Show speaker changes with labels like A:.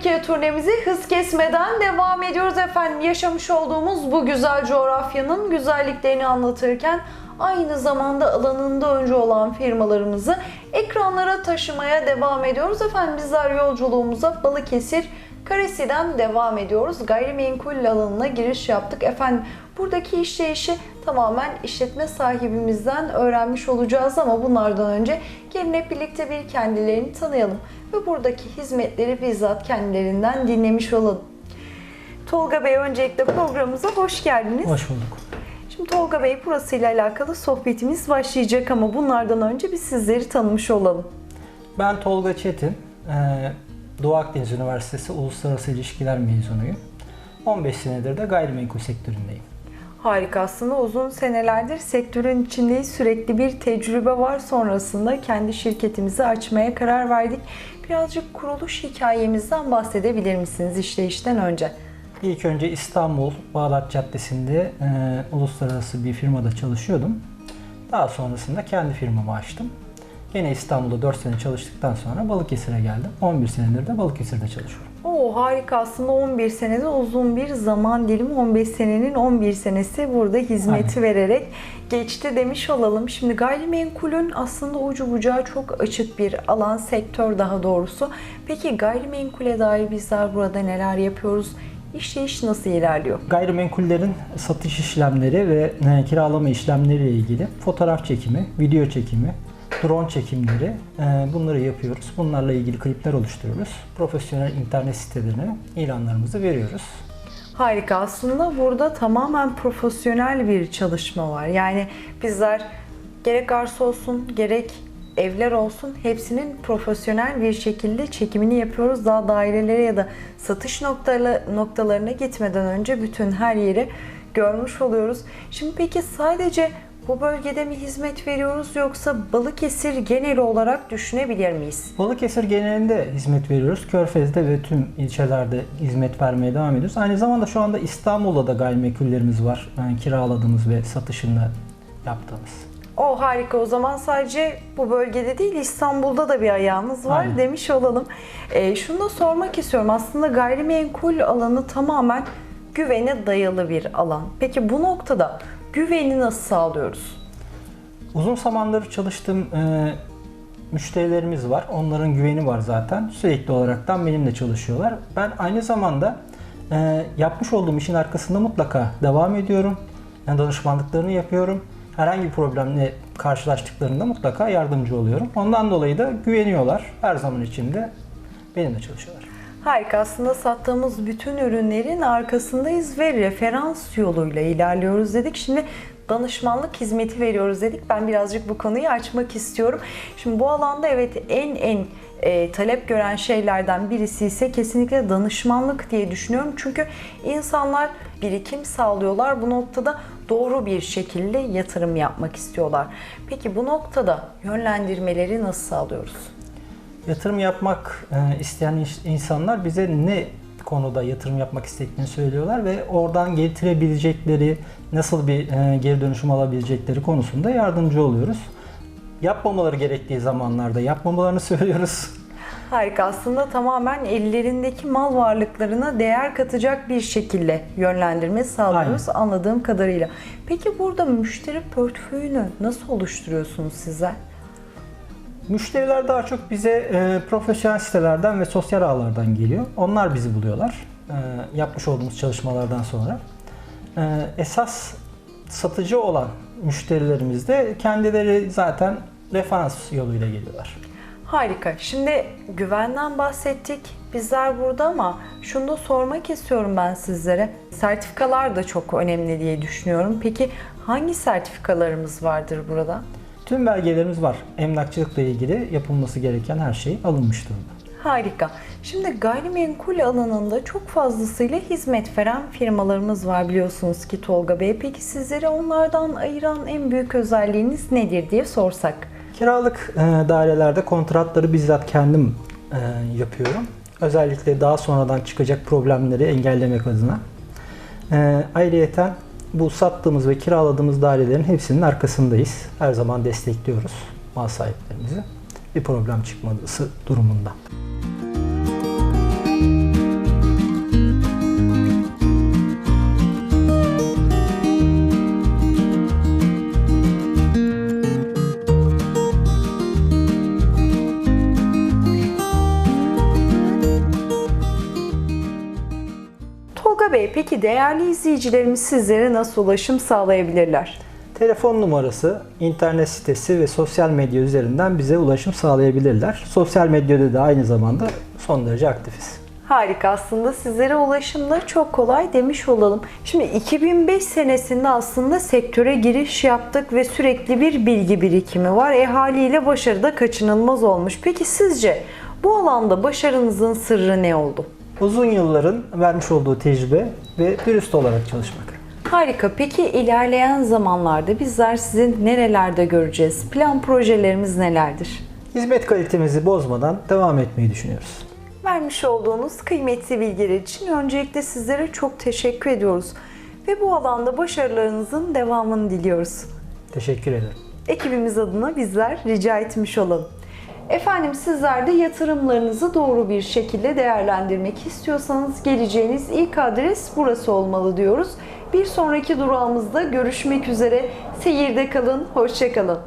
A: Türkiye turnemizi hız kesmeden devam ediyoruz efendim. Yaşamış olduğumuz bu güzel coğrafyanın güzelliklerini anlatırken aynı zamanda alanında önce olan firmalarımızı ekranlara taşımaya devam ediyoruz. Efendim bizler yolculuğumuza Balıkesir Karesi'den devam ediyoruz. Gayrimenkul alanına giriş yaptık. Efendim buradaki işleyişi tamamen işletme sahibimizden öğrenmiş olacağız ama bunlardan önce gelin hep birlikte bir kendilerini tanıyalım ve buradaki hizmetleri bizzat kendilerinden dinlemiş olalım. Tolga Bey öncelikle programımıza hoş geldiniz.
B: Hoş bulduk.
A: Şimdi Tolga Bey burasıyla alakalı sohbetimiz başlayacak ama bunlardan önce biz sizleri tanımış olalım.
B: Ben Tolga Çetin. Ee, Doğu Akdeniz Üniversitesi Uluslararası İlişkiler mezunuyum. 15 senedir de gayrimenkul sektöründeyim.
A: Harika aslında uzun senelerdir sektörün içindeyiz. Sürekli bir tecrübe var. Sonrasında kendi şirketimizi açmaya karar verdik. Birazcık kuruluş hikayemizden bahsedebilir misiniz işleyişten önce?
B: İlk önce İstanbul Bağdat Caddesi'nde e, uluslararası bir firmada çalışıyordum. Daha sonrasında kendi firmamı açtım. Yine İstanbul'da 4 sene çalıştıktan sonra Balıkesir'e geldim. 11 senedir de Balıkesir'de çalışıyorum.
A: Oo harika aslında 11 senede uzun bir zaman dilimi 15 senenin 11 senesi burada hizmeti
B: Aynen.
A: vererek geçti demiş olalım. Şimdi gayrimenkulün aslında ucu bucağı çok açık bir alan sektör daha doğrusu. Peki gayrimenkule dair bizler burada neler yapıyoruz? İşleyiş nasıl ilerliyor?
B: Gayrimenkullerin satış işlemleri ve e, kiralama işlemleri ile ilgili fotoğraf çekimi, video çekimi, drone çekimleri e, bunları yapıyoruz. Bunlarla ilgili klipler oluşturuyoruz. Profesyonel internet sitelerine ilanlarımızı veriyoruz.
A: Harika. Aslında burada tamamen profesyonel bir çalışma var. Yani bizler gerek arsa olsun, gerek evler olsun hepsinin profesyonel bir şekilde çekimini yapıyoruz. Daha dairelere ya da satış noktalarına gitmeden önce bütün her yeri görmüş oluyoruz. Şimdi peki sadece bu bölgede mi hizmet veriyoruz yoksa Balıkesir genel olarak düşünebilir miyiz?
B: Balıkesir genelinde hizmet veriyoruz. Körfez'de ve tüm ilçelerde hizmet vermeye devam ediyoruz. Aynı zamanda şu anda İstanbul'da da gayrimenkullerimiz var. Yani kiraladığımız ve satışını yaptığımız.
A: O harika o zaman sadece bu bölgede değil İstanbul'da da bir ayağınız var
B: Aynen.
A: demiş olalım. E, şunu da sormak istiyorum aslında gayrimenkul alanı tamamen güvene dayalı bir alan. Peki bu noktada güveni nasıl sağlıyoruz?
B: Uzun zamandır çalıştığım e, müşterilerimiz var. Onların güveni var zaten. Sürekli olaraktan benimle çalışıyorlar. Ben aynı zamanda e, yapmış olduğum işin arkasında mutlaka devam ediyorum. Yani danışmanlıklarını yapıyorum. Herhangi bir problemle karşılaştıklarında mutlaka yardımcı oluyorum. Ondan dolayı da güveniyorlar. Her zaman içinde benimle çalışıyorlar.
A: Harika aslında sattığımız bütün ürünlerin arkasındayız ve referans yoluyla ilerliyoruz dedik. Şimdi danışmanlık hizmeti veriyoruz dedik. Ben birazcık bu konuyu açmak istiyorum. Şimdi bu alanda evet en en e, talep gören şeylerden birisi ise kesinlikle danışmanlık diye düşünüyorum. Çünkü insanlar birikim sağlıyorlar. Bu noktada doğru bir şekilde yatırım yapmak istiyorlar. Peki bu noktada yönlendirmeleri nasıl sağlıyoruz?
B: Yatırım yapmak e, isteyen insanlar bize ne konuda yatırım yapmak istediklerini söylüyorlar ve oradan getirebilecekleri, nasıl bir e, geri dönüşüm alabilecekleri konusunda yardımcı oluyoruz. Yapmamaları gerektiği zamanlarda yapmamalarını söylüyoruz.
A: Harika. Aslında tamamen ellerindeki mal varlıklarına değer katacak bir şekilde yönlendirme sağlıyoruz anladığım kadarıyla. Peki burada müşteri portföyünü nasıl oluşturuyorsunuz sizler?
B: Müşteriler daha çok bize e, profesyonel sitelerden ve sosyal ağlardan geliyor. Onlar bizi buluyorlar. e, yapmış olduğumuz çalışmalardan sonra. E, esas satıcı olan müşterilerimiz de kendileri zaten referans yoluyla geliyorlar.
A: Harika. Şimdi güvenden bahsettik. Bizler burada ama şunu da sormak istiyorum ben sizlere. Sertifikalar da çok önemli diye düşünüyorum. Peki hangi sertifikalarımız vardır burada?
B: Tüm belgelerimiz var. Emlakçılıkla ilgili yapılması gereken her şey alınmış durumda.
A: Harika. Şimdi gayrimenkul alanında çok fazlasıyla hizmet veren firmalarımız var biliyorsunuz ki Tolga Bey. Peki sizleri onlardan ayıran en büyük özelliğiniz nedir diye sorsak?
B: Kiralık e, dairelerde kontratları bizzat kendim e, yapıyorum. Özellikle daha sonradan çıkacak problemleri engellemek adına. E, ayrıyeten bu sattığımız ve kiraladığımız dairelerin hepsinin arkasındayız. Her zaman destekliyoruz mal sahiplerimizi. Bir problem çıkması durumunda.
A: Bey, peki değerli izleyicilerimiz sizlere nasıl ulaşım sağlayabilirler?
B: Telefon numarası, internet sitesi ve sosyal medya üzerinden bize ulaşım sağlayabilirler. Sosyal medyada da aynı zamanda son derece aktifiz.
A: Harika aslında sizlere ulaşımda çok kolay demiş olalım. Şimdi 2005 senesinde aslında sektöre giriş yaptık ve sürekli bir bilgi birikimi var. E haliyle başarı da kaçınılmaz olmuş. Peki sizce bu alanda başarınızın sırrı ne oldu?
B: Uzun yılların vermiş olduğu tecrübe ve dürüst olarak çalışmak.
A: Harika. Peki ilerleyen zamanlarda bizler sizi nerelerde göreceğiz? Plan projelerimiz nelerdir?
B: Hizmet kalitemizi bozmadan devam etmeyi düşünüyoruz.
A: Vermiş olduğunuz kıymetli bilgiler için öncelikle sizlere çok teşekkür ediyoruz. Ve bu alanda başarılarınızın devamını diliyoruz.
B: Teşekkür ederim.
A: Ekibimiz adına bizler rica etmiş olalım. Efendim sizler de yatırımlarınızı doğru bir şekilde değerlendirmek istiyorsanız geleceğiniz ilk adres burası olmalı diyoruz. Bir sonraki durağımızda görüşmek üzere. Seyirde kalın, hoşçakalın.